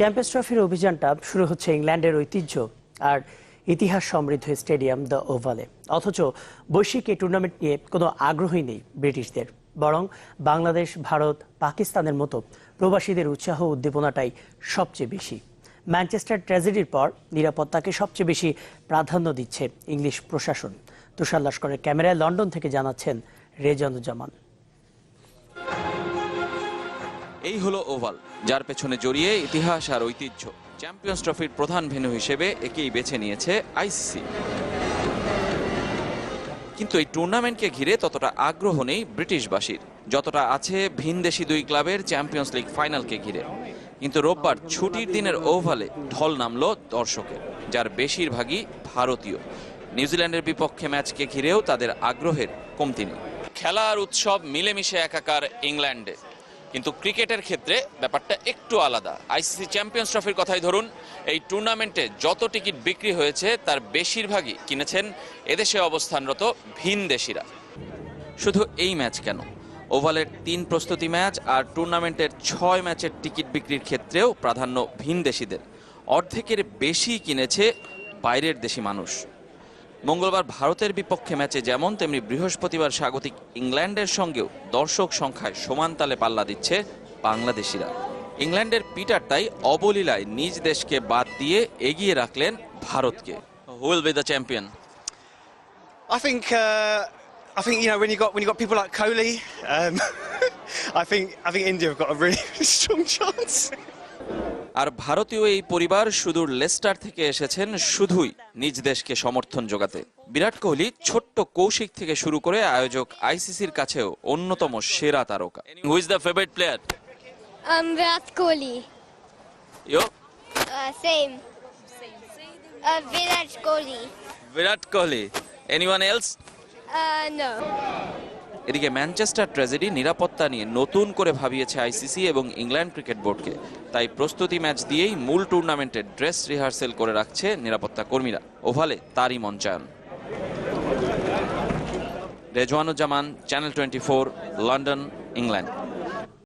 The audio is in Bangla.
চ্যাম্পিয়ন্স ট্রফির অভিযানটা শুরু হচ্ছে ইংল্যান্ডের ঐতিহ্য আর ইতিহাস সমৃদ্ধ স্টেডিয়াম দ্য ওভালে। অথচ বৈশ্বিক এই টুর্নামেন্ট নিয়ে কোনো আগ্রহই নেই ব্রিটিশদের। বরং বাংলাদেশ, ভারত, পাকিস্তানের মতো প্রবাসীদের উৎসাহ উদ্দীপনাটাই সবচেয়ে বেশি। ম্যানচেস্টার ট্র্যাজেডির পর নিরাপত্তাকে সবচেয়ে বেশি প্রাধান্য দিচ্ছে ইংলিশ প্রশাসন। তুষার লস্করের ক্যামেরায় লন্ডন থেকে জানাচ্ছেন রেজানুজ্জামান। এই হলো ওভাল, যার পেছনে জড়িয়ে ইতিহাস আর ঐতিহ্য। চ্যাম্পিয়ন্স ট্রফির প্রধান ভেন্যু হিসেবে একেই বেছে নিয়েছে আইসিসি। কিন্তু এই টুর্নামেন্টকে ঘিরে ততটা আগ্রহ নেই ব্রিটিশবাসীর। যতটা আছে ভিনদেশি দুই ক্লাবের চ্যাম্পিয়ন্স লিগ ফাইনালকে ঘিরে। কিন্তু রোববার ছুটির দিনের ওভালে ঢল নামল দর্শকের, যার বেশিরভাগই ভারতীয়। নিউজিল্যান্ডের বিপক্ষে ম্যাচকে ঘিরেও তাদের আগ্রহের কমতি নেই। খেলার উৎসব মিলেমিশে একাকার ইংল্যান্ডে। কিন্তু ক্রিকেটের ক্ষেত্রে ব্যাপারটা একটু আলাদা। আইসিসি চ্যাম্পিয়ন্স ট্রফির কথাই ধরুন, এই টুর্নামেন্টে যত টিকিট বিক্রি হয়েছে, তার বেশিরভাগই কিনেছেন এদেশে অবস্থানরত ভিনদেশিরা শুধু এই ম্যাচ কেন? ওভালের তিন প্রস্তুতি ম্যাচ আর টুর্নামেন্টের ছয় ম্যাচের টিকিট বিক্রির ক্ষেত্রেও প্রাধান্য ভিনদেশিদের অর্ধেকের বেশি কিনেছে বাইরের দেশি মানুষ। মঙ্গলবার ভারতের বিপক্ষে ম্যাচে যেমন তেমনি বৃহস্পতিবার স্বাগতিক ইংল্যান্ডের সঙ্গেও দর্শক সংখ্যায় সমান তালে পাল্লা দিচ্ছে বাংলাদেশিরা। ইংল্যান্ডের পিটার তাই অবলীলায় নিজ দেশকে বাদ দিয়ে এগিয়ে রাখলেন ভারতকে। Who'll be the champion I think uh, I think you know when you got when you got people like Kohli, um, I think I think India have got a really strong chance. আর ভারতীয় এই পরিবার সুদূর লেস্টার থেকে এসেছেন শুধুই নিজ দেশকে সমর্থন যোগাতে বিরাট কোহলি ছোট্ট কৌশিক থেকে শুরু করে আয়োজক আইসিসির কাছেও অন্যতম সেরা তারকা who's the favourite player Um, Virat Kohli. ইয়ো Uh, same. Uh, Virat Kohli. Virat Kohli anyone else Uh, no. এদিকে ম্যানচেস্টার ট্র্যাজেডি নিরাপত্তা নিয়ে নতুন করে ভাবিয়েছে আইসিসি এবং ইংল্যান্ড ক্রিকেট বোর্ডকে। তাই প্রস্তুতি ম্যাচ দিয়েই মূল টুর্নামেন্টের ড্রেস রিহার্সেল করে রাখছে নিরাপত্তা কর্মীরা। ওভালে তারই মঞ্চায়ন। Rezwanuzzaman, channel twenty London, England.